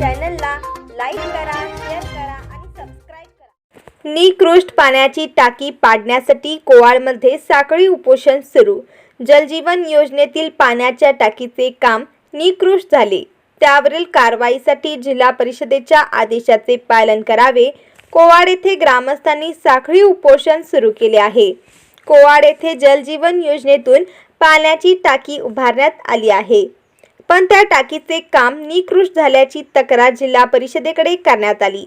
चॅनलला लाईक करा शेअर करा आणि सबस्क्राईब करा. निकृष्ट पाण्याची टाकी पाडण्यासाठी कोवाळमध्ये साखळी उपोषण सुरू. जलजीवन योजनेतील पाण्याच्या टाकीचे काम निकृष्ट झाले. त्यावरील कारवाईसाठी जिल्हा परिषदेच्या आदेशाचे पालन करावे. कोवाड येथे ग्रामस्थांनी साखळी उपोषण सुरू केले आहे. कोवाड येथे जलजीवन योजनेतून पाण्याची टाकी उभारण्यात आली आहे. पण त्या टाकीचे काम निकृष्ट झाल्याची तक्रार जिल्हा परिषदेकडे करण्यात आली.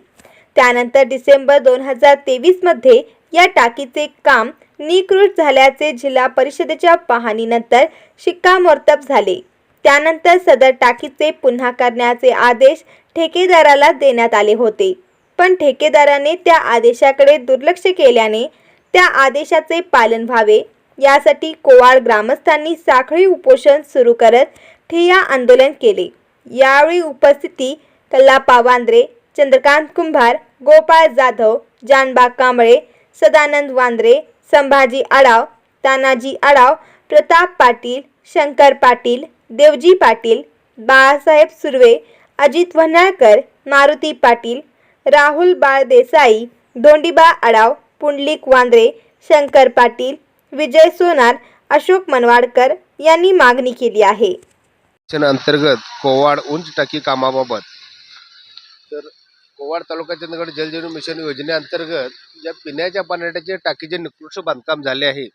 त्यानंतर डिसेंबर दोन हजार तेवीसमध्ये या टाकीचे काम निकृष्ट झाल्याचे जिल्हा परिषदेच्या पाहणीनंतर शिक्कामोर्तब झाले. त्यानंतर सदर टाकीचे पुन्हा करण्याचे आदेश ठेकेदाराला देण्यात आले होते. पण ठेकेदाराने त्या आदेशाकडे दुर्लक्ष केल्याने त्या आदेशाचे पालन व्हावे यासाठी कोवाड ग्रामस्थांनी साखळी उपोषण सुरू करत ठिय्या आंदोलन केले. यावेळी उपस्थिती कल्लापा वांद्रे चंद्रकांत कुंभार गोपाळ जाधव जानबा कांबळे सदानंद वांद्रे संभाजी आडाव तानाजी आडाव प्रताप पाटील शंकर पाटील देवजी पाटील बाळासाहेब सुर्वे अजित वन्हाळकर मारुती पाटील राहुल बाळदेसाई धोंडीबा आडाव पुंडलिक वांद्रे शंकर पाटील विजय सोनार अशोक मनवाडकर यांनी मागणी केली आहे. अंतर्गत कोवाड उंच टाकी कामाबाबत. तर कोवाड तालुका चंदगड जलजीवन मिशन योजनेअंतर्गत ज्या पिण्याच्या पाण्याचे टाकीचे निकृष्ट बांधकाम झाले आहे.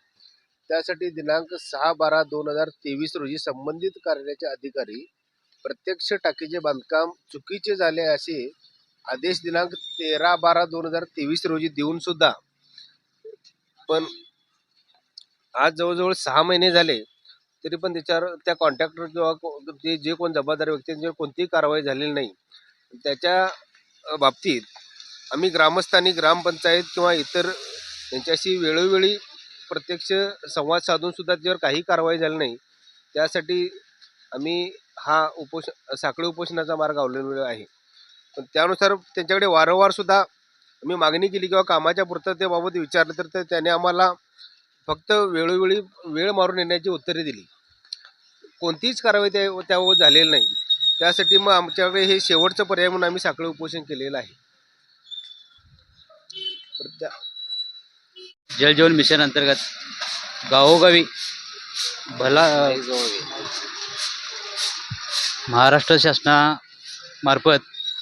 त्यासाठी दिनांक सहा बारा दोन हजार तेवीस रोजी संबंधित कार्यालयाचे अधिकारी प्रत्यक्ष टाकीचे बांधकाम चुकीचे झाले असे आदेश दिनांक तेरा बारा दोन हजार तेवीस रोजी देऊन सुद्धा. पण आज जवळजवळ सहा महिने झाले तरी पण त्याच्यावर त्या कॉन्ट्रॅक्टर किंवा को- ते जे कोण जबाबदार व्यक्तींच्यावर कोणतीही कारवाई झालेली नाही. त्याच्या बाबतीत आम्ही ग्रामस्थांनी ग्रामपंचायत किंवा इतर यांच्याशी वेळोवेळी प्रत्यक्ष संवाद साधूनसुद्धा त्याच्यावर काही कारवाई झाली नाही. त्यासाठी आम्ही हा उपोष साखळी उपोषणाचा मार्ग अवलंबलेला आहे. पण त्यानुसार त्यांच्याकडे वारंवारसुद्धा आम्ही मागणी केली किंवा कामाच्या पूर्ततेबाबत विचारलं तर त्याने आम्हाला फक्त वेळोवेळी वेळ मारून येण्याची उत्तरे दिली. कोणतीच कारवाई त्या त्यावर झालेली नाही. त्यासाठी मग आमच्याकडे हे शेवटचं पर्याय म्हणून आम्ही साखळी उपोषण केलेलं आहे. त्या जलजीवन मिशन अंतर्गत गावोगावी भला महाराष्ट्र शासनामार्फत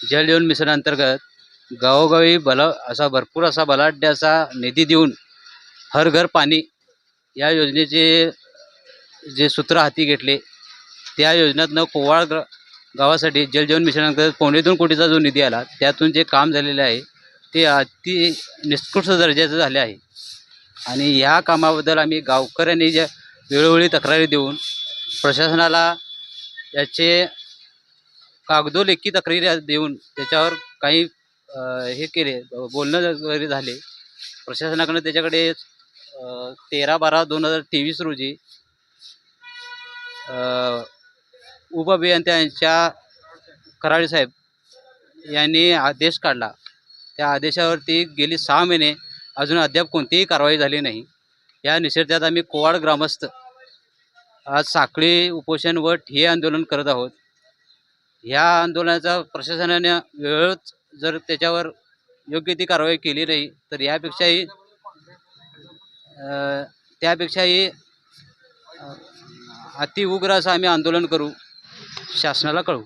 जलजीवन मिशन अंतर्गत गावोगावी भला असा भरपूर असा बलाढ्याचा निधी देऊन हर घर पाणी या योजनेचे जे सूत्र हाती घेतले त्या योजनेतनं कोवाळ ग्र गावासाठी जलजीवन मिशनांतर्गत पावणे दोन कोटीचा जो निधी आला त्यातून जे काम झालेलं आहे ते अति निष्कृष्ट दर्जाचं झाले आहे. आणि ह्या कामाबद्दल आम्ही गावकऱ्यांनी ज्या वेळोवेळी तक्रारी देऊन प्रशासनाला याचे कागदोलेखी तक्रारी देऊन त्याच्यावर काही हे केले बोलणं वगैरे झाले प्रशासनाकडनं त्याच्याकडे तेरा बारा दोन हजार तेवीस रोजी उपअभियंत्यांच्या यांच्या कराळे साहेब यांनी आदेश काढला. त्या आदेशावरती गेली सहा महिने अजून अद्याप कोणतीही कारवाई झाली नाही. या निषेधात आम्ही कोवाड ग्रामस्थ आज साखळी उपोषण व ठिये आंदोलन करत आहोत. ह्या आंदोलनाचा प्रशासनाने वेळच जर त्याच्यावर योग्य ती कारवाई केली नाही तर यापेक्षाही त्यापेक्षाही अति उग्र असं आम्ही आंदोलन करू शासनाला कळवू.